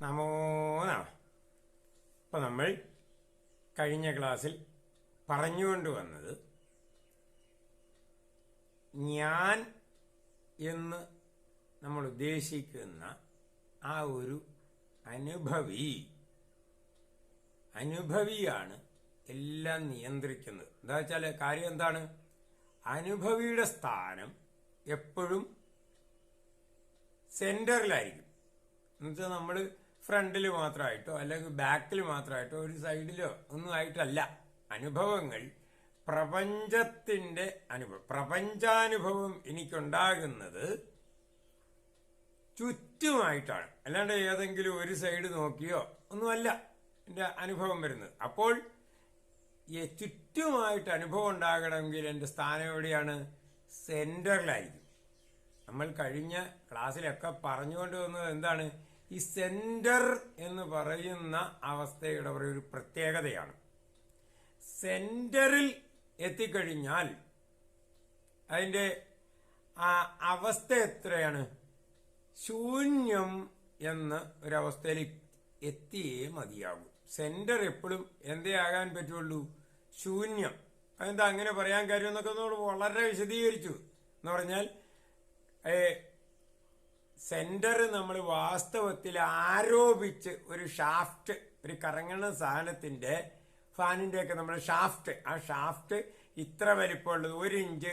നമോ നമ. ഇപ്പം നമ്മൾ കഴിഞ്ഞ ക്ലാസ്സിൽ പറഞ്ഞുകൊണ്ട് വന്നത് ഞാൻ എന്ന് നമ്മൾ ഉദ്ദേശിക്കുന്ന ആ ഒരു അനുഭവി. അനുഭവിയാണ് എല്ലാം നിയന്ത്രിക്കുന്നത്. എന്താ വെച്ചാൽ കാര്യം എന്താണ്? അനുഭവിയുടെ സ്ഥാനം എപ്പോഴും സെന്ററിലായിരിക്കും എന്നുവെച്ചാൽ നമ്മൾ ഫ്രണ്ടിൽ മാത്രമായിട്ടോ അല്ലെങ്കിൽ ബാക്കിൽ മാത്രമായിട്ടോ ഒരു സൈഡിലോ ഒന്നും ആയിട്ടല്ല. അനുഭവങ്ങൾ പ്രപഞ്ചത്തിന്റെ അനുഭവം പ്രപഞ്ചാനുഭവം എനിക്കുണ്ടാകുന്നത് ചുറ്റുമായിട്ടാണ്. അല്ലാണ്ട് ഏതെങ്കിലും ഒരു സൈഡ് നോക്കിയോ ഒന്നുമല്ല എന്റെ അനുഭവം വരുന്നത്. അപ്പോൾ ഈ ചുറ്റുമായിട്ട് അനുഭവം ഉണ്ടാകണമെങ്കിൽ എന്റെ സ്ഥാനം എവിടെയാണ്? സെന്ററിലായിരിക്കും. നമ്മൾ കഴിഞ്ഞ ക്ലാസ്സിലൊക്കെ പറഞ്ഞുകൊണ്ട് വന്നത് എന്താണ്? ഈ സെന്റർ എന്ന് പറയുന്ന അവസ്ഥയുടെ ഒരു പ്രത്യേകതയാണ്. സെന്ററിൽ എത്തിക്കഴിഞ്ഞാൽ അതിന്റെ ആ അവസ്ഥ എത്രയാണ്? ശൂന്യം എന്ന ഒരവസ്ഥയിൽ എത്തിയേ മതിയാകൂ. സെന്റർ എപ്പോഴും എന്തേ ആകാൻ പറ്റുള്ളൂ? ശൂന്യം. അതെന്താ അങ്ങനെ പറയാൻ കാര്യം എന്നൊക്കെ നമ്മൾ വളരെ വിശദീകരിച്ചു എന്ന് പറഞ്ഞാൽ സെന്റർ നമ്മൾ വാസ്തവത്തിൽ ആരോപിച്ച് ഒരു ഷാഫ്റ്റ് ഒരു കറങ്ങുന്ന സാധനത്തിന്റെ ഒക്കെ നമ്മൾ ഷാഫ്റ്റ് ആ ഷാഫ്റ്റ് ഇത്ര വലിപ്പമുള്ളത് ഒരു ഇഞ്ച്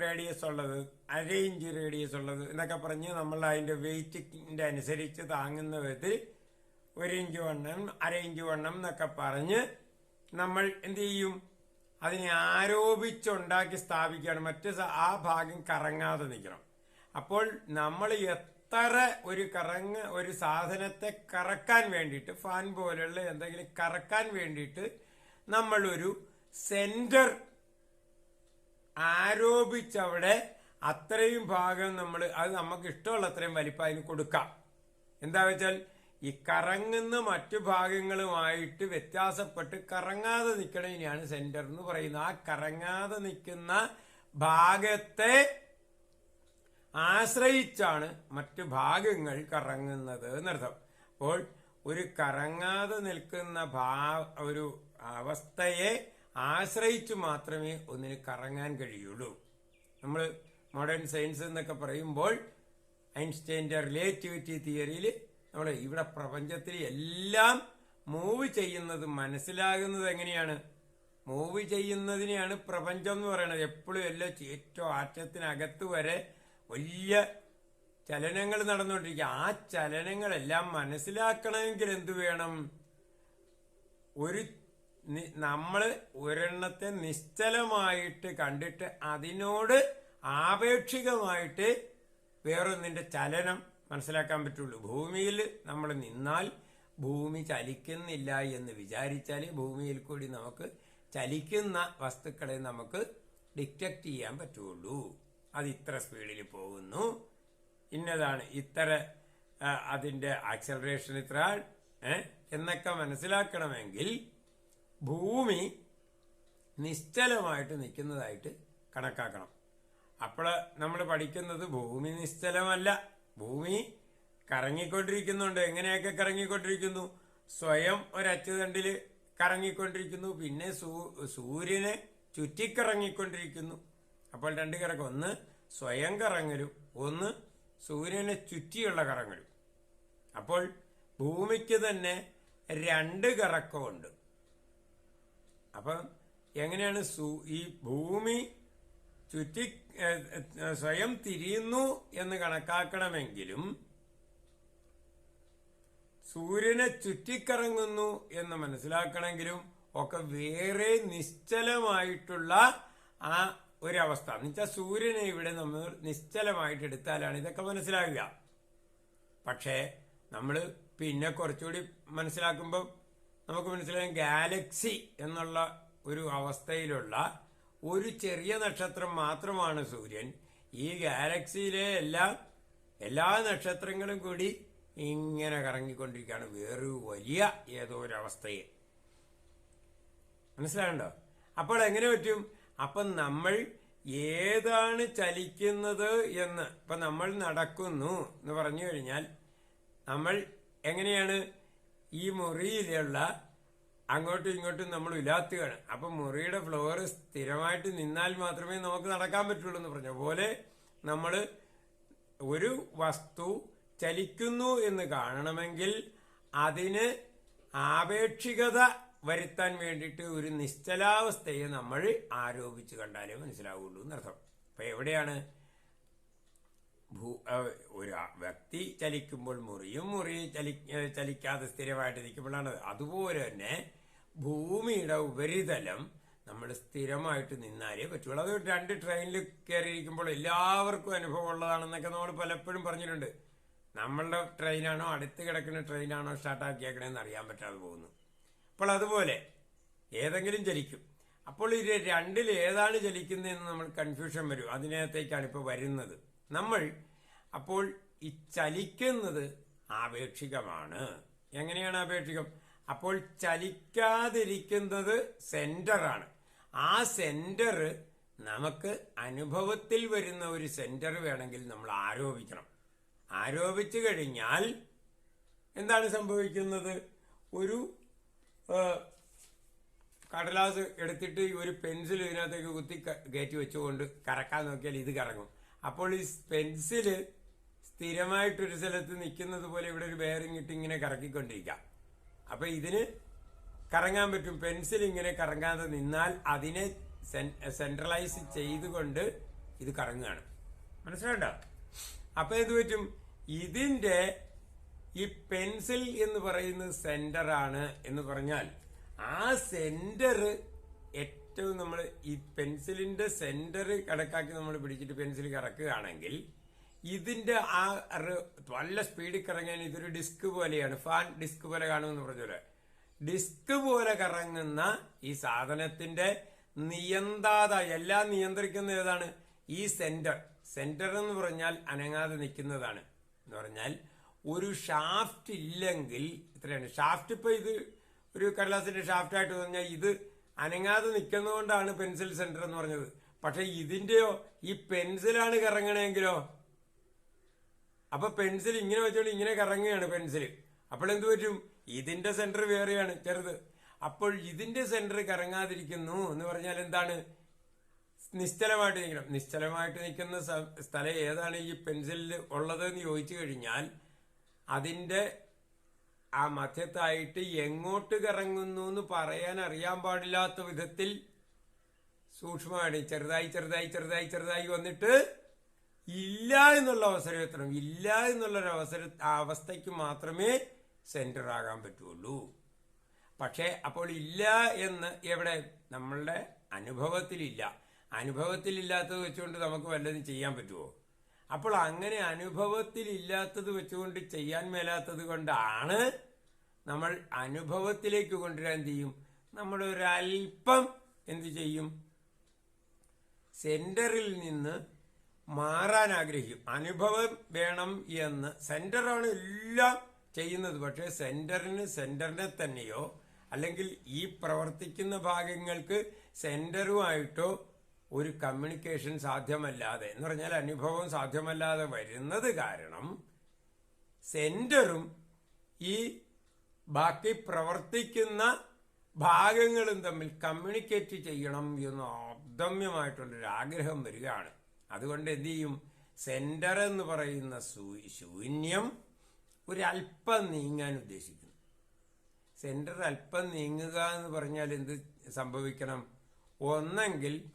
റേഡിയസ് ഉള്ളത് അര ഇഞ്ച് റേഡിയസ് ഉള്ളത് എന്നൊക്കെ പറഞ്ഞ് നമ്മൾ അതിന്റെ വെയിറ്റിന്റെ അനുസരിച്ച് താങ്ങുന്ന വിധത്തിൽ ഒരു ഇഞ്ച് വണ്ണം അര ഇഞ്ച് വണ്ണം എന്നൊക്കെ പറഞ്ഞ് നമ്മൾ എന്ത് ചെയ്യും? അതിനെ ആരോപിച്ചുണ്ടാക്കി സ്ഥാപിക്കുകയാണ്. മറ്റ് ആ ഭാഗം കറങ്ങാതെ നിൽക്കണം. അപ്പോൾ നമ്മൾ എത്ര ഒരു കറങ്ങ ഒരു സാധനത്തെ കറക്കാൻ വേണ്ടിയിട്ട് ഫാൻ പോലുള്ള എന്തെങ്കിലും കറക്കാൻ വേണ്ടിയിട്ട് നമ്മളൊരു സെന്റർ ആരോപിച്ചവിടെ അത്രയും ഭാഗം നമ്മൾ അത് നമുക്ക് ഇഷ്ടമുള്ള അത്രയും വലിപ്പം അതിന് കൊടുക്കാം. എന്താ വെച്ചാൽ ഈ കറങ്ങുന്ന മറ്റു ഭാഗങ്ങളുമായിട്ട് വ്യത്യാസപ്പെട്ട് കറങ്ങാതെ നിൽക്കണതിനെയാണ് സെന്റർ എന്ന് പറയുന്നത്. ആ കറങ്ങാതെ നിൽക്കുന്ന ഭാഗത്തെ ആശ്രയിച്ചാണ് മറ്റു ഭാഗങ്ങൾ കറങ്ങുന്നത് എന്നർത്ഥം. അപ്പോൾ ഒരു കറങ്ങാതെ നിൽക്കുന്ന ഭാ ഒരു അവസ്ഥയെ ആശ്രയിച്ചു മാത്രമേ ഒന്നിന് കറങ്ങാൻ കഴിയുള്ളൂ. നമ്മൾ മോഡേൺ സയൻസ് എന്നൊക്കെ പറയുമ്പോൾ ഐൻസ്റ്റൈന്റെ റിലേറ്റിവിറ്റി തിയറിയിൽ നമ്മൾ ഇവിടെ പ്രപഞ്ചത്തിൽ എല്ലാം മൂവ് ചെയ്യുന്നത് മനസ്സിലാകുന്നത് എങ്ങനെയാണ്? മൂവ് ചെയ്യുന്നതിനെയാണ് പ്രപഞ്ചം എന്ന് പറയുന്നത് എപ്പോഴും എല്ലാം ഏറ്റവും ആറ്റത്തിനകത്ത് വരെ വലിയ ചലനങ്ങൾ നടന്നുകൊണ്ടിരിക്കുക. ആ ചലനങ്ങളെല്ലാം മനസ്സിലാക്കണമെങ്കിൽ എന്തു വേണം? ഒരു നമ്മൾ ഒരെണ്ണത്തെ നിശ്ചലമായിട്ട് കണ്ടിട്ട് അതിനോട് ആപേക്ഷികമായിട്ട് വേറൊന്നിന്റെ ചലനം മനസ്സിലാക്കാൻ പറ്റുള്ളൂ. ഭൂമിയിൽ നമ്മൾ നിന്നാൽ ഭൂമി ചലിക്കുന്നില്ല എന്ന് വിചാരിച്ചാൽ ഭൂമിയിൽ കൂടി നമുക്ക് ചലിക്കുന്ന വസ്തുക്കളെ നമുക്ക് ഡിറ്റക്റ്റ് ചെയ്യാൻ പറ്റുള്ളൂ. അത് ഇത്ര സ്പീഡിൽ പോകുന്നു. ഇന്നതാണ് ഇത്ര അതിന്റെ ആക്സലറേഷൻ ഇത്ര എന്നൊക്കെ മനസ്സിലാക്കണമെങ്കിൽ ഭൂമി നിശ്ചലമായിട്ട് നിൽക്കുന്നതായിട്ട് കണക്കാക്കണം. അപ്പോൾ നമ്മൾ പഠിക്കുന്നത് ഭൂമി നിശ്ചലമല്ല. ഭൂമി കറങ്ങിക്കൊണ്ടിരിക്കുന്നുണ്ട്. എങ്ങനെയൊക്കെ കറങ്ങിക്കൊണ്ടിരിക്കുന്നു? സ്വയം ഒരച്ചുതണ്ടിൽ കറങ്ങിക്കൊണ്ടിരിക്കുന്നു. പിന്നെ സൂര്യനെ ചുറ്റിക്കറങ്ങിക്കൊണ്ടിരിക്കുന്നു. അപ്പോൾ രണ്ട് കറക്കം. ഒന്ന് സ്വയം കറങ്ങലും ഒന്ന് സൂര്യനെ ചുറ്റിയുള്ള കറങ്ങലും. അപ്പോൾ ഭൂമിക്ക് തന്നെ രണ്ട് കറക്കമുണ്ട്. അപ്പം എങ്ങനെയാണ് ഈ ഭൂമി ചുറ്റി സ്വയം തിരിയുന്നു എന്ന് കണക്കാക്കണമെങ്കിലും സൂര്യനെ ചുറ്റിക്കറങ്ങുന്നു എന്ന് മനസ്സിലാക്കണമെങ്കിലും ഒക്കെ വേറെ നിശ്ചലമായിട്ടുള്ള ആ ഒരവസ്ഥ. എന്ന് വെച്ചാൽ സൂര്യനെ ഇവിടെ നമ്മൾ നിശ്ചലമായിട്ട് എടുത്താലാണ് ഇതൊക്കെ മനസ്സിലാകുക. പക്ഷേ നമ്മൾ പിന്നെ കുറച്ചുകൂടി മനസ്സിലാക്കുമ്പോൾ നമുക്ക് മനസ്സിലാകും ഗാലക്സി എന്നുള്ള ഒരു അവസ്ഥയിലുള്ള ഒരു ചെറിയ നക്ഷത്രം മാത്രമാണ് സൂര്യൻ. ഈ ഗാലക്സിയിലെ എല്ലാ എല്ലാ നക്ഷത്രങ്ങളും കൂടി ഇങ്ങനെ കറങ്ങിക്കൊണ്ടിരിക്കുകയാണ്. വേറൊരു വലിയ ഏതോ ഒരു അവസ്ഥയെ മനസ്സിലാകണ്ടോ അപ്പോൾ എങ്ങനെ പറ്റും? അപ്പം നമ്മൾ ഏതാണ് ചലിക്കുന്നത് എന്ന് ഇപ്പൊ നമ്മൾ നടക്കുന്നു എന്ന് പറഞ്ഞു കഴിഞ്ഞാൽ നമ്മൾ എങ്ങനെയാണ്? ഈ മുറിയിലുള്ള അങ്ങോട്ടും ഇങ്ങോട്ടും നമ്മൾ ഉലാത്തുകയാണ്. അപ്പൊ മുറിയുടെ ഫ്ലോർ സ്ഥിരമായിട്ട് നിന്നാൽ മാത്രമേ നമുക്ക് നടക്കാൻ പറ്റുള്ളൂ എന്ന് പറഞ്ഞ. പോലെ നമ്മൾ ഒരു വസ്തു ചലിക്കുന്നു എന്ന് കാണണമെങ്കിൽ അതിന് ആപേക്ഷികത വരുത്താൻ വേണ്ടിയിട്ട് ഒരു നിശ്ചലാവസ്ഥയെ നമ്മൾ ആരോപിച്ച് കണ്ടാലേ മനസ്സിലാവുള്ളൂ എന്നർത്ഥം. അപ്പൊ എവിടെയാണ്? ഭൂ ഒരു വ്യക്തി ചലിക്കുമ്പോൾ മുറിയും മുറി ചലി ചലിക്കാതെ സ്ഥിരമായിട്ട് നിൽക്കുമ്പോഴാണ് അതുപോലെ തന്നെ ഭൂമിയുടെ ഉപരിതലം നമ്മൾ സ്ഥിരമായിട്ട് നിന്നാലേ പറ്റുള്ളൂ. അത് രണ്ട് ട്രെയിനിൽ കയറിയിരിക്കുമ്പോൾ എല്ലാവർക്കും അനുഭവം ഉള്ളതാണെന്നൊക്കെ നമ്മൾ പലപ്പോഴും പറഞ്ഞിട്ടുണ്ട്. നമ്മളുടെ ട്രെയിനാണോ അടുത്ത് കിടക്കുന്ന ട്രെയിനാണോ സ്റ്റാർട്ടാക്കിയേക്കണേന്ന് അറിയാൻ പറ്റാതെ പോകുന്നു. അപ്പോൾ അതുപോലെ ഏതെങ്കിലും ചലിക്കും അപ്പോൾ ഇത് രണ്ടിൽ ഏതാണ് ചലിക്കുന്നതെന്ന് നമ്മൾ കൺഫ്യൂഷൻ വരും. അതിനകത്തേക്കാണ് ഇപ്പോൾ വരുന്നത്. നമ്മൾ അപ്പോൾ ഈ ചലിക്കുന്നത് ആപേക്ഷികമാണ്. എങ്ങനെയാണ് ആപേക്ഷികം? അപ്പോൾ ചലിക്കാതിരിക്കുന്നത് സെന്ററാണ് ആ സെന്റർ നമുക്ക് അനുഭവത്തിൽ വരുന്ന ഒരു സെന്റർ വേണമെങ്കിൽ നമ്മൾ ആരോപിക്കണം. ആരോപിച്ചു കഴിഞ്ഞാൽ എന്താണ് സംഭവിക്കുന്നത്? ഒരു കടലാസ് എടുത്തിട്ട് ഒരു പെൻസിൽ ഇതിനകത്തേക്ക് കുത്തി കയറ്റി വെച്ചുകൊണ്ട് കറക്കാൻ നോക്കിയാൽ ഇത് കറങ്ങും. അപ്പോൾ ഈ പെൻസിൽ സ്ഥിരമായിട്ടൊരു സ്ഥലത്ത് നിൽക്കുന്നത് പോലെ ഇവിടെ ഒരു ബെയറിംഗ് ഇട്ട് ഇങ്ങനെ കറക്കിക്കൊണ്ടിരിക്കാം. അപ്പൊ ഇതിന് കറങ്ങാൻ പറ്റും. പെൻസിൽ ഇങ്ങനെ കറങ്ങാതെ നിന്നാൽ അതിനെ സെൻട്രലൈസ് ചെയ്തുകൊണ്ട് ഇത് കറങ്ങുകയാണ്. മനസ്സിലായിട്ടോ അപ്പൊ എന്ത് പറ്റും? ഇതിന്റെ ഈ പെൻസിൽ എന്ന് പറയുന്നത് സെന്റർ ആണ് എന്ന് പറഞ്ഞാൽ ആ സെന്റർ ഏറ്റവും നമ്മൾ ഈ പെൻസിലിന്റെ സെന്റർ കണക്കാക്കി നമ്മൾ പിടിച്ചിട്ട് പെൻസിൽ കറക്കുകയാണെങ്കിൽ ഇതിന്റെ ആ നല്ല സ്പീഡിൽ കറങ്ങാൻ ഇതൊരു ഡിസ്ക് പോലെയാണ്. ഫാൻ ഡിസ്ക് പോലെ കാണുമെന്ന് പറഞ്ഞ ഡിസ്ക് പോലെ കറങ്ങുന്ന ഈ സാധനത്തിന്റെ നിയന്താത എല്ലാം നിയന്ത്രിക്കുന്ന ഏതാണ്? ഈ സെന്റർ സെന്റർ എന്ന് പറഞ്ഞാൽ അനങ്ങാതെ നിൽക്കുന്നതാണ്. എന്ന് പറഞ്ഞാൽ ഒരു ഷാഫ്റ്റ് ഇല്ലെങ്കിൽ ഇത്രയാണ്. ഷാഫ്റ്റ് ഇപ്പൊ ഇത് ഒരു കടലാസിന്റെ ഷാഫ്റ്റ് ആയിട്ട് പറഞ്ഞാൽ ഇത് അനങ്ങാതെ നിൽക്കുന്നതുകൊണ്ടാണ് പെൻസിൽ സെന്റർ എന്ന് പറഞ്ഞത്. പക്ഷെ ഇതിന്റെയോ ഈ പെൻസിലാണ് കറങ്ങണമെങ്കിലോ അപ്പൊ പെൻസിൽ ഇങ്ങനെ വെച്ചോണ്ട് ഇങ്ങനെ കറങ്ങുകയാണ് പെൻസിൽ അപ്പോൾ എന്ത് പറ്റും? ഇതിന്റെ സെന്റർ വേറെയാണ് ചെറുത്. അപ്പോൾ ഇതിന്റെ സെന്റർ കറങ്ങാതിരിക്കുന്നു എന്ന് പറഞ്ഞാൽ എന്താണ്? നിശ്ചലമായിട്ട് നിൽക്കണം. നിശ്ചലമായിട്ട് നിൽക്കുന്ന സ്ഥലം ഏതാണ് ഈ പെൻസിലിൽ ഉള്ളത് എന്ന് ചോദിച്ചു കഴിഞ്ഞാൽ അതിന്റെ ആ മധ്യത്തായിട്ട് എങ്ങോട്ട് കറങ്ങുന്നു എന്ന് പറയാൻ അറിയാൻ പാടില്ലാത്ത വിധത്തിൽ സൂക്ഷ്മമാണ്. ചെറുതായി ചെറുതായി ചെറുതായി ചെറുതായി വന്നിട്ട് ഇല്ല എന്നുള്ള അവസരം എത്തണം. ഇല്ല എന്നുള്ളൊരു അവസര ആ അവസ്ഥയ്ക്ക് മാത്രമേ സെന്റർ ആകാൻ പറ്റുള്ളൂ. പക്ഷേ അപ്പോൾ ഇല്ല എന്ന് എവിടെ? നമ്മളുടെ അനുഭവത്തിലില്ല. അനുഭവത്തിലില്ലാത്തത് വെച്ചുകൊണ്ട് നമുക്ക് വല്ലതും ചെയ്യാൻ പറ്റുമോ അപ്പോൾ അങ്ങനെ അനുഭവത്തിൽ അനുഭവത്തിലില്ലാത്തത് വെച്ചുകൊണ്ട് ചെയ്യാൻ മേലാത്തത് കൊണ്ടാണ് നമ്മൾ അനുഭവത്തിലേക്ക് കൊണ്ടുവരാൻ ചെയ്യും. നമ്മൾ ഒരല്പം എന്ത് ചെയ്യും? സെന്ററിൽ നിന്ന് മാറാൻ ആഗ്രഹിക്കും. അനുഭവം വേണം എന്ന്. സെന്ററാണ് എല്ലാം ചെയ്യുന്നത്. പക്ഷേ സെന്ററിന് സെന്ററിനെ തന്നെയോ അല്ലെങ്കിൽ ഈ പ്രവർത്തിക്കുന്ന ഭാഗങ്ങൾക്ക് സെന്ററുമായിട്ടോ ഒരു കമ്മ്യൂണിക്കേഷൻ സാധ്യമല്ലാതെ എന്ന് പറഞ്ഞാൽ അനുഭവം സാധ്യമല്ലാതെ വരുന്നത് കാരണം സെന്ററും ഈ ബാക്കി പ്രവർത്തിക്കുന്ന ഭാഗങ്ങളും തമ്മിൽ കമ്മ്യൂണിക്കേറ്റ് ചെയ്യണം എന്ന് ഔദമ്യമായിട്ടുള്ളൊരു ആഗ്രഹം വരികയാണ്. അതുകൊണ്ട് എന്ത് ചെയ്യും? സെന്റർ എന്ന് പറയുന്ന ശൂന്യം ഒരല്പം നീങ്ങാൻ ഉദ്ദേശിക്കുന്നു. സെന്റർ അല്പം നീങ്ങുക എന്ന് പറഞ്ഞാൽ എന്ത് സംഭവിക്കണം? ഒന്നെങ്കിൽ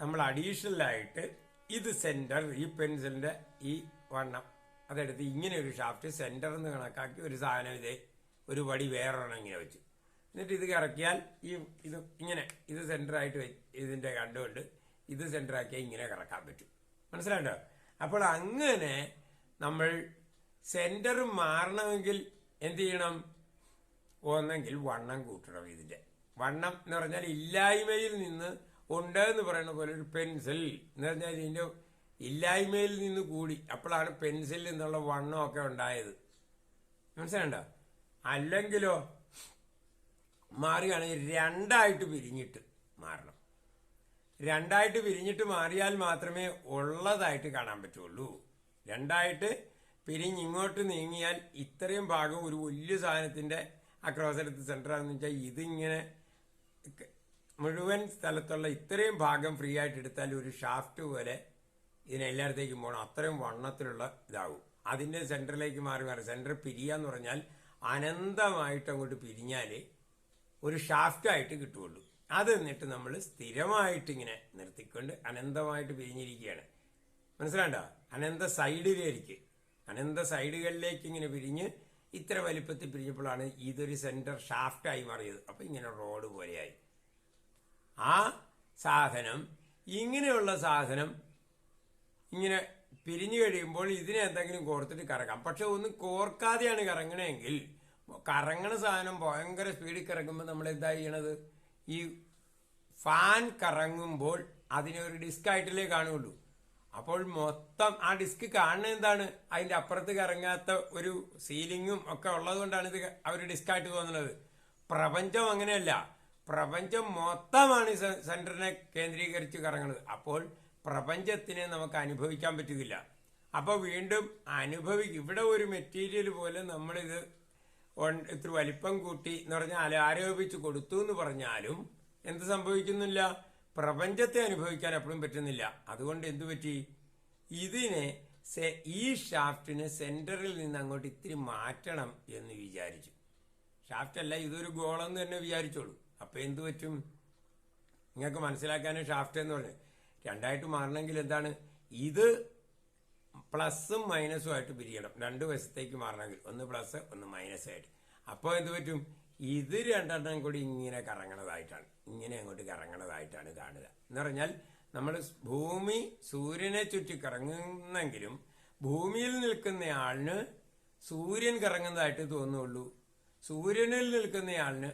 നമ്മൾ അഡീഷണൽ ആയിട്ട് ഇത് സെന്റർ ഈ പെൻസിലിന്റെ ഈ വണ്ണം. അതെടുത്ത് ഇങ്ങനെ ഒരു ഷാഫ്റ്റ് സെന്റർ എന്ന് കണക്കാക്കി ഒരു സാധനം ഇതേ ഒരു വടി വേറൊരെണ്ണം ഇങ്ങനെ വെച്ചു. എന്നിട്ട് ഇത് കറക്കിയാൽ ഈ ഇത് ഇങ്ങനെ ഇത് സെന്ററായിട്ട് വെ- ഇതിന്റെ കണ്ടുകൊണ്ട് ഇത് സെന്ററാക്കിയാൽ ഇങ്ങനെ കറക്കാൻ പറ്റും. മനസ്സിലായിട്ടോ അപ്പോൾ അങ്ങനെ നമ്മൾ സെന്റർ മാറണമെങ്കിൽ എന്ത് ചെയ്യണം? ഒന്നെങ്കിൽ വണ്ണം കൂട്ടണം ഇതിന്റെ. വണ്ണം എന്ന് പറഞ്ഞാൽ ഇല്ലായ്മയിൽ നിന്ന് ഉണ്ട് എന്ന് പറയുന്ന പോലെ ഒരു പെൻസിൽ എന്ന് പറഞ്ഞാൽ ഇതിന്റെ ഇല്ലായ്മയിൽ നിന്ന് കൂടി. അപ്പോഴാണ് പെൻസിൽ എന്നുള്ള വണ്ണമൊക്കെ ഉണ്ടായത്. മനസ്സിലുണ്ടോ അല്ലെങ്കിലോ മാറുകയാണെങ്കിൽ രണ്ടായിട്ട് പിരിഞ്ഞിട്ട് മാറണം. രണ്ടായിട്ട് പിരിഞ്ഞിട്ട് മാറിയാൽ മാത്രമേ ഉള്ളതായിട്ട് കാണാൻ പറ്റുള്ളൂ. രണ്ടായിട്ട് പിരിഞ്ഞ് ഇങ്ങോട്ട് നീങ്ങിയാൽ ഇത്രയും ഭാഗം ഒരു വലിയ സാധനത്തിന്റെ അക്രോസ് എടുത്ത് സെന്റർ ആണെന്ന് വെച്ചാൽ ഇതിങ്ങനെ മുഴുവൻ സ്ഥലത്തുള്ള ഇത്രയും ഭാഗം ഫ്രീ ആയിട്ട് എടുത്താൽ ഒരു ഷാഫ്റ്റ് പോലെ ഇതിനെല്ലായിടത്തേക്കും പോകണം. അത്രയും വണ്ണത്തിലുള്ള ഇതാവും. അതിന്റെ സെന്ററിലേക്ക് മാറി മാറി. സെന്റർ പിരിയാന്ന് പറഞ്ഞാൽ അനന്തമായിട്ട് അങ്ങോട്ട് പിരിഞ്ഞാൽ ഒരു ഷാഫ്റ്റായിട്ട് കിട്ടുകയുള്ളൂ അത് എന്നിട്ട് നമ്മൾ സ്ഥിരമായിട്ട് ഇങ്ങനെ നിർത്തിക്കൊണ്ട് അനന്തമായിട്ട് പിരിഞ്ഞിരിക്കുകയാണ്. മനസ്സിലാണ്ടോ അനന്ത സൈഡിലേക്ക് അനന്ത സൈഡുകളിലേക്ക് ഇങ്ങനെ പിരിഞ്ഞ് ഇത്ര വലിപ്പത്തിൽ പിരിഞ്ഞപ്പോഴാണ് ഇതൊരു സെന്റർ ഷാഫ്റ്റായി മാറിയത്. അപ്പോൾ ഇങ്ങനെ റോഡ് പോലെയായി. ആ സാധനം ഇങ്ങനെയുള്ള സാധനം ഇങ്ങനെ പിരിഞ്ഞു കഴിയുമ്പോൾ ഇതിനെ എന്തെങ്കിലും കോർത്തിട്ട് കറങ്ങാം പക്ഷെ ഒന്നും കോർക്കാതെയാണ് കറങ്ങണമെങ്കിൽ കറങ്ങണ സാധനം ഭയങ്കര സ്പീഡിൽ കറങ്ങുമ്പോൾ നമ്മൾ എന്താ ചെയ്യണത്? ഈ ഫാൻ കറങ്ങുമ്പോൾ അതിനെ ഒരു ഡിസ്ക് ആയിട്ടല്ലേ കാണുകയുള്ളൂ. അപ്പോൾ മൊത്തം ആ ഡിസ്ക് കാണുന്നത് എന്താണ്? അതിന്റെ അപ്പുറത്ത് കറങ്ങാത്ത ഒരു സീലിങ്ങും ഒക്കെ ഉള്ളത് കൊണ്ടാണ് ഇത് ഒരു ഡിസ്ക് ആയിട്ട് തോന്നുന്നത്. പ്രപഞ്ചം അങ്ങനെയല്ല. പ്രപഞ്ചം മൊത്തമാണ് ഈ സെ- സെന്ററിനെ കേന്ദ്രീകരിച്ച് കറങ്ങുന്നത് അപ്പോൾ പ്രപഞ്ചത്തിനെ നമുക്ക് അനുഭവിക്കാൻ പറ്റുകയില്ല. അപ്പോൾ വീണ്ടും അനുഭവി ഇവിടെ ഒരു മെറ്റീരിയൽ പോലെ നമ്മളിത് ഇത്ര വലിപ്പം കൂട്ടി എന്ന് പറഞ്ഞാൽ ആരോപിച്ച് കൊടുത്തു എന്ന് പറഞ്ഞാലും എന്ത് സംഭവിക്കുന്നില്ല? പ്രപഞ്ചത്തെ അനുഭവിക്കാൻ എപ്പോഴും പറ്റുന്നില്ല. അതുകൊണ്ട് എന്തു പറ്റി? ഇതിനെ ഈ ഷാഫ്റ്റിനെ സെന്ററിൽ നിന്ന് അങ്ങോട്ട് ഇത്തിരി മാറ്റണം എന്ന് വിചാരിച്ചു. ഷാഫ്റ്റ് അല്ല ഇതൊരു ഗോളെന്ന് തന്നെ വിചാരിച്ചോളൂ. അപ്പൊ എന്തു പറ്റും? നിങ്ങൾക്ക് മനസ്സിലാക്കാനും ഷാഫ്റ്റ് എന്ന് പറഞ്ഞു. രണ്ടായിട്ട് മാറണമെങ്കിൽ എന്താണ്? ഇത് പ്ലസും മൈനസും ആയിട്ട് പിരിയണം. രണ്ട് വശത്തേക്ക് മാറണമെങ്കിൽ. ഒന്ന് പ്ലസ് ഒന്ന് മൈനസ് ആയിട്ട്. അപ്പോൾ എന്ത് പറ്റും? ഇത് രണ്ടെണ്ണം കൂടി ഇങ്ങനെ കറങ്ങണതായിട്ടാണ്. ഇങ്ങനെ അങ്ങോട്ട് കറങ്ങണതായിട്ടാണ് കാണുക. എന്ന് പറഞ്ഞാൽ നമ്മൾ ഭൂമി സൂര്യനെ ചുറ്റി കറങ്ങുന്നെങ്കിലും ഭൂമിയിൽ നിൽക്കുന്ന നിൽക്കുന്നയാളിന് സൂര്യൻ കറങ്ങുന്നതായിട്ട് തോന്നുള്ളൂ സൂര്യനിൽ നിൽക്കുന്നയാളിന്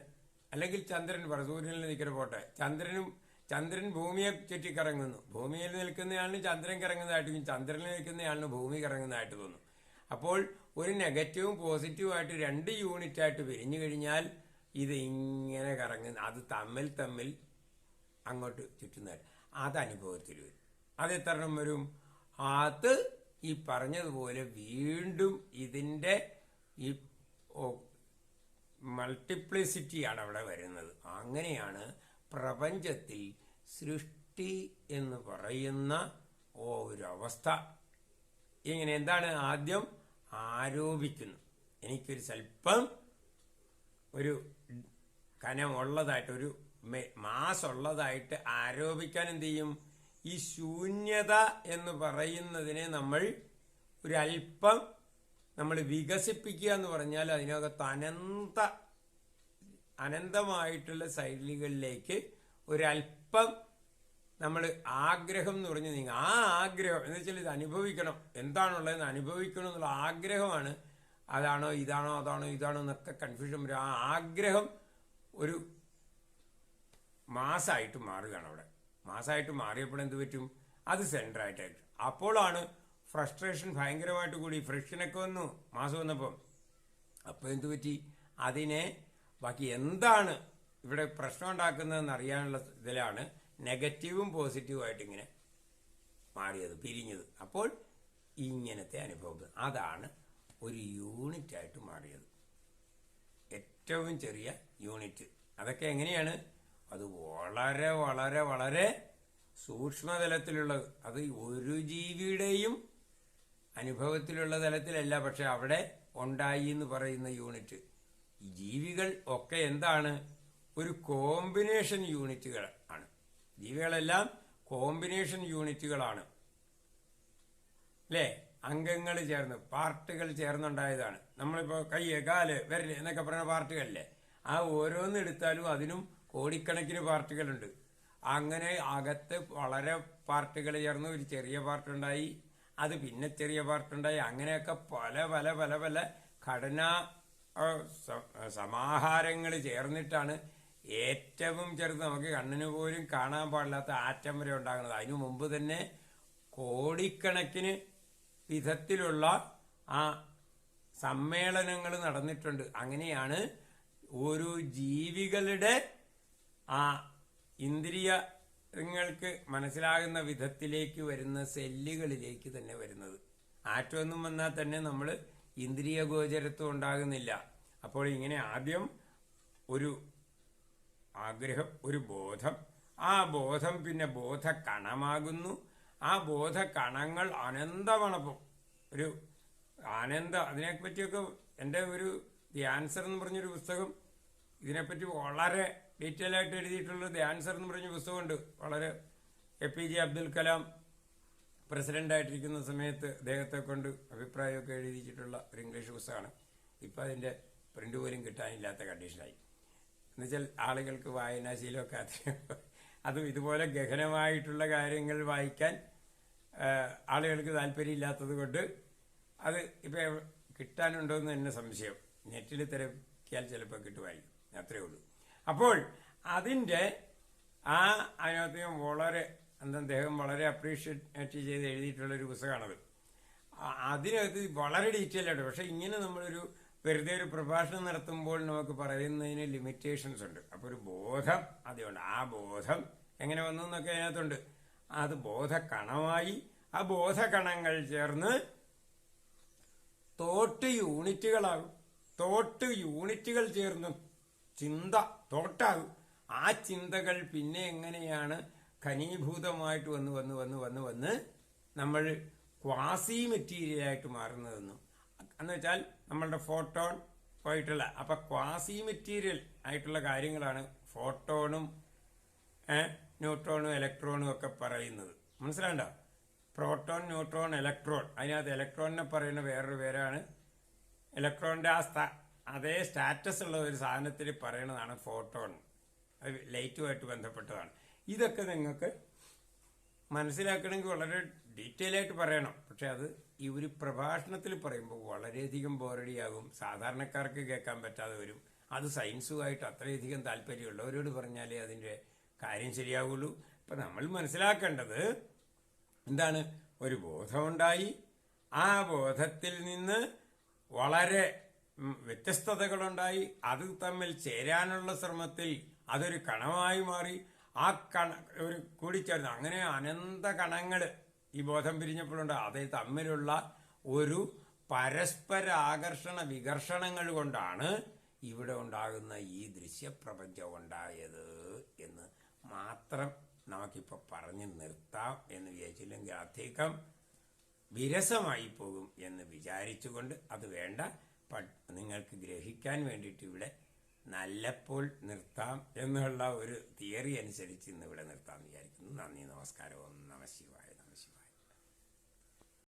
അല്ലെങ്കിൽ ചന്ദ്രൻ പറ സൂര്യനിൽ നിൽക്കുന്ന പോട്ടെ. ചന്ദ്രനും ചന്ദ്രൻ ഭൂമിയെ ചുറ്റി കറങ്ങുന്നു. ഭൂമിയിൽ നിൽക്കുന്നയാളിന് ചന്ദ്രൻ കറങ്ങുന്നതായിട്ട് ചന്ദ്രനിൽ നിൽക്കുന്നയാളിന് ഭൂമി കറങ്ങുന്നതായിട്ട് തോന്നും അപ്പോൾ ഒരു നെഗറ്റീവും പോസിറ്റീവും ആയിട്ട് രണ്ട് യൂണിറ്റ് ആയിട്ട് പിരിഞ്ഞു കഴിഞ്ഞാൽ ഇത് ഇങ്ങനെ കറങ്ങുന്ന അത് തമ്മിൽ തമ്മിൽ അങ്ങോട്ട് ചുറ്റുന്നതായിട്ട്. അത് അനുഭവത്തിൽ വരും. അത് എത്രണം വരും? അത് ഈ പറഞ്ഞതുപോലെ വീണ്ടും ഇതിന്റെ ഈ മൾട്ടിപ്ലിസിറ്റിയാണ് അവിടെ വരുന്നത്. അങ്ങനെയാണ് പ്രപഞ്ചത്തിൽ സൃഷ്ടി എന്ന് പറയുന്ന ഒരവസ്ഥ. ഇങ്ങനെ എന്താണ് ആദ്യം ആരോപിക്കുന്നു. എനിക്കൊരു സ്വല്പം ഒരു കനമുള്ളതായിട്ട് ഒരു മെ- മാസ് ഉള്ളതായിട്ട് ആരോപിക്കാൻ എന്ത് ചെയ്യും? ഈ ശൂന്യത എന്ന് പറയുന്നതിനെ നമ്മൾ ഒരു അല്പം നമ്മൾ വികസിപ്പിക്കുക എന്ന് പറഞ്ഞാൽ അതിനകത്ത് അനന്ത അനന്തമായിട്ടുള്ള ശൈലികളിലേക്ക് ഒരല്പം നമ്മൾ ആഗ്രഹം എന്ന് പറഞ്ഞ് നീങ്ങുക. ആ ആഗ്രഹം എന്ന് വെച്ചാൽ ഇത് അനുഭവിക്കണം. എന്താണുള്ളതെന്ന് അനുഭവിക്കണം എന്നുള്ള ആഗ്രഹമാണ്. അതാണോ ഇതാണോ അതാണോ ഇതാണോ എന്നൊക്കെ കൺഫ്യൂഷൻ വരും. ആ ആഗ്രഹം ഒരു മാസമായിട്ട് മാറുകയാണ് അവിടെ. മാസമായിട്ട് മാറിയപ്പോൾ എന്ത് പറ്റും? അത് സെന്ററായിട്ടായിരിക്കും അപ്പോഴാണ് ഫ്രസ്ട്രേഷൻ ഭയങ്കരമായിട്ട് കൂടി. ഫ്രിക്ഷനൊക്കെ വന്നു മാസം വന്നപ്പം. അപ്പോൾ എന്തു പറ്റി? അതിനെ ബാക്കി എന്താണ് ഇവിടെ പ്രശ്നം ഉണ്ടാക്കുന്നതെന്ന് അറിയാനുള്ള ഇതിലാണ് നെഗറ്റീവും പോസിറ്റീവുമായിട്ട് ഇങ്ങനെ മാറിയത് പിരിഞ്ഞത്. അപ്പോൾ ഇങ്ങനത്തെ അനുഭവം അതാണ് ഒരു യൂണിറ്റായിട്ട് മാറിയത്. ഏറ്റവും ചെറിയ യൂണിറ്റ്. അതൊക്കെ എങ്ങനെയാണ്? അത് വളരെ വളരെ വളരെ സൂക്ഷ്മതലത്തിലുള്ളത്. അത് ഒരു ജീവിയുടെയും അനുഭവത്തിലുള്ള തലത്തിലല്ല പക്ഷെ അവിടെ ഉണ്ടായി എന്ന് പറയുന്ന യൂണിറ്റ്. ഈ ജീവികൾ ഒക്കെ എന്താണ്? ഒരു കോമ്പിനേഷൻ യൂണിറ്റുകൾ ആണ്. ജീവികളെല്ലാം കോമ്പിനേഷൻ യൂണിറ്റുകളാണ്. അല്ലേ? അംഗങ്ങൾ ചേർന്ന് പാർട്ടുകൾ ചേർന്നുണ്ടായതാണ്. നമ്മളിപ്പോൾ കൈ കാൽ വിരൽ എന്നൊക്കെ പറയുന്ന പാർട്ടുകളല്ലേ? ആ ഓരോന്ന് എടുത്താലും അതിനും കോടിക്കണക്കിന് പാർട്ടുകളുണ്ട്. അങ്ങനെ അകത്ത് വളരെ പാർട്ടുകൾ ചേർന്ന് ഒരു ചെറിയ പാർട്ടുണ്ടായി. അത് പിന്നെ ചെറിയ പാർട്ടുണ്ടായി. അങ്ങനെയൊക്കെ പല പല പല പല ഘടനാ സമാഹാരങ്ങൾ ചേർന്നിട്ടാണ് ഏറ്റവും ചെറുത് നമുക്ക് കണ്ണിന് പോലും കാണാൻ പാടില്ലാത്ത ആറ്റം വരെ ഉണ്ടാകുന്നത്. അതിനു മുമ്പ് തന്നെ കോടിക്കണക്കിന് വിധത്തിലുള്ള ആ സമ്മേളനങ്ങൾ നടന്നിട്ടുണ്ട്. അങ്ങനെയാണ് ഓരോ ജീവികളുടെ ആ ഇന്ദ്രിയങ്ങൾക്ക് മനസ്സിലാകുന്ന വിധത്തിലേക്ക് വരുന്ന സെല്ലുകളിലേക്ക് തന്നെ വരുന്നത്. ആറ്റമൊന്നും വന്നാൽ തന്നെ നമ്മൾ ഇന്ദ്രിയ ഗോചരത്വം ഉണ്ടാകുന്നില്ല. അപ്പോൾ ഇങ്ങനെ ആദ്യം ഒരു ആഗ്രഹം ഒരു ബോധം. ആ ബോധം പിന്നെ ബോധ കണമാകുന്നു ആ ബോധ കണങ്ങൾ അനന്തമണപ്പം ഒരു ആനന്ദ അതിനെപ്പറ്റിയൊക്കെ എന്റെ ഒരു ദി ആൻസർ എന്ന് പറഞ്ഞൊരു പുസ്തകം ഇതിനെപ്പറ്റി വളരെ ഡീറ്റെയിൽ ആയിട്ട് എഴുതിയിട്ടുള്ള ദി ആൻസർ എന്ന് പറഞ്ഞ പുസ്തകമുണ്ട്. വളരെ A P J Abdul Kalam പ്രസിഡന്റായിട്ടിരിക്കുന്ന സമയത്ത് അദ്ദേഹത്തെ കൊണ്ട് അഭിപ്രായമൊക്കെ എഴുതിയിട്ടുള്ള ഒരു ഇംഗ്ലീഷ് പുസ്തകമാണ്. ഇപ്പം അതിന്റെ പ്രിന്റ് പോലും കിട്ടാനില്ലാത്ത കണ്ടീഷനായി. എന്നുവെച്ചാൽ ആളുകൾക്ക് വായനാശീലമൊക്കെ അത്രയും അതും ഇതുപോലെ ഗഹനമായിട്ടുള്ള കാര്യങ്ങൾ വായിക്കാൻ ആളുകൾക്ക് താല്പര്യമില്ലാത്തത് കൊണ്ട് അത് ഇപ്പം കിട്ടാനുണ്ടോ എന്ന് തന്നെ സംശയം. നെറ്റിൽ തിരക്കിയാൽ ചിലപ്പോൾ കിട്ടുമായിരിക്കും. അത്രയേ ഉള്ളൂ. അപ്പോൾ അതിന്റെ ആ അതിനകത്ത് വളരെ എന്താ അദ്ദേഹം വളരെ അപ്രീഷിയേറ്റ് ചെയ്ത് എഴുതിയിട്ടുള്ള ഒരു പുസ്തകമാണത് അതിനകത്ത് വളരെ ഡീറ്റെയിൽ ആയിട്ട് പക്ഷെ ഇങ്ങനെ നമ്മളൊരു വെറുതെ ഒരു പ്രഭാഷണം നടത്തുമ്പോൾ നമുക്ക് പറയുന്നതിന് ലിമിറ്റേഷൻസ് ഉണ്ട്. അപ്പോൾ ഒരു ബോധം അതുകൊണ്ട് ആ ബോധം എങ്ങനെ വന്നു എന്നൊക്കെ അതിനകത്തുണ്ട്. അത് ബോധകണമായി ആ ബോധകണങ്ങൾ ചേർന്ന് തോട്ട് യൂണിറ്റുകളാകും. തോട്ട് യൂണിറ്റുകൾ ചേർന്ന് ചിന്ത തോട്ടാകും. ആ ചിന്തകൾ പിന്നെ എങ്ങനെയാണ് ഘനീഭൂതമായിട്ട് വന്ന് വന്ന് വന്ന് വന്ന് വന്ന് നമ്മൾ ക്വാസി മെറ്റീരിയലായിട്ട് മാറുന്നതെന്നും. എന്ന് വെച്ചാൽ നമ്മളുടെ ഫോട്ടോൺ പോയിട്ടുള്ള അപ്പൊ ക്വാസി മെറ്റീരിയൽ ആയിട്ടുള്ള കാര്യങ്ങളാണ് ഫോട്ടോണും ന്യൂട്രോണും ഇലക്ട്രോണും ഒക്കെ പറയുന്നത്. മനസ്സിലാണ്ടോ പ്രോട്ടോൺ ന്യൂട്രോൺ ഇലക്ട്രോൺ. അതിനകത്ത് ഇലക്ട്രോണിനെ പറയുന്ന വേറൊരു പേരാണ്. ഇലക്ട്രോണിന്റെ ആ അതേ സ്റ്റാറ്റസ് ഉള്ള ഒരു സാധനത്തിൽ പറയുന്നതാണ് ഫോട്ടോൺ. അത് ലൈറ്റുമായിട്ട് ബന്ധപ്പെട്ടതാണ്. ഇതൊക്കെ നിങ്ങൾക്ക് മനസ്സിലാക്കണമെങ്കിൽ വളരെ ഡീറ്റെയിൽ ആയിട്ട് പറയണം. പക്ഷെ അത് ഈ ഒരു പ്രഭാഷണത്തിൽ പറയുമ്പോൾ വളരെയധികം ബോറടിയാകും. സാധാരണക്കാർക്ക് കേൾക്കാൻ പറ്റാതെ വരും. അത് സയൻസുമായിട്ട് അത്രയധികം താല്പര്യമുള്ളവരോട് പറഞ്ഞാലേ അതിന്റെ കാര്യം ശരിയാവുള്ളൂ. ഇപ്പം നമ്മൾ മനസ്സിലാക്കേണ്ടത് എന്താണ്? ഒരു ബോധമുണ്ടായി. ആ ബോധത്തിൽ നിന്ന് വളരെ വ്യത്യസ്തതകളുണ്ടായി. അത് തമ്മിൽ ചേരാനുള്ള ശ്രമത്തിൽ അതൊരു കണമായി മാറി. ആ കണ ഒരു കൂടിച്ചേർന്ന്. അങ്ങനെ അനന്ത കണങ്ങൾ ഈ ബോധം പിരിഞ്ഞപ്പോഴുണ്ട്. അത് തമ്മിലുള്ള ഒരു പരസ്പര ആകർഷണ വികർഷണങ്ങൾ കൊണ്ടാണ് ഇവിടെ ഉണ്ടാകുന്ന ഈ ദൃശ്യപ്രപഞ്ചം ഉണ്ടായത് എന്ന് മാത്രം നമുക്കിപ്പോൾ പറഞ്ഞു നിർത്താം എന്ന് വിചാരിച്ചില്ലെങ്കിൽ അധികം വിരസമായി പോകും എന്ന് വിചാരിച്ചുകൊണ്ട് അത് വേണ്ട. നിങ്ങൾക്ക് ഗ്രഹിക്കാൻ വേണ്ടിയിട്ട് ഇവിടെ നല്ലപ്പോൾ നിർത്താം എന്നുള്ള ഒരു തിയറി അനുസരിച്ച് ഇന്ന് ഇവിടെ നിർത്താം വിചാരിക്കുന്നു. നന്ദി നമസ്കാരം ഓം നമ ശിവായ. നമഃ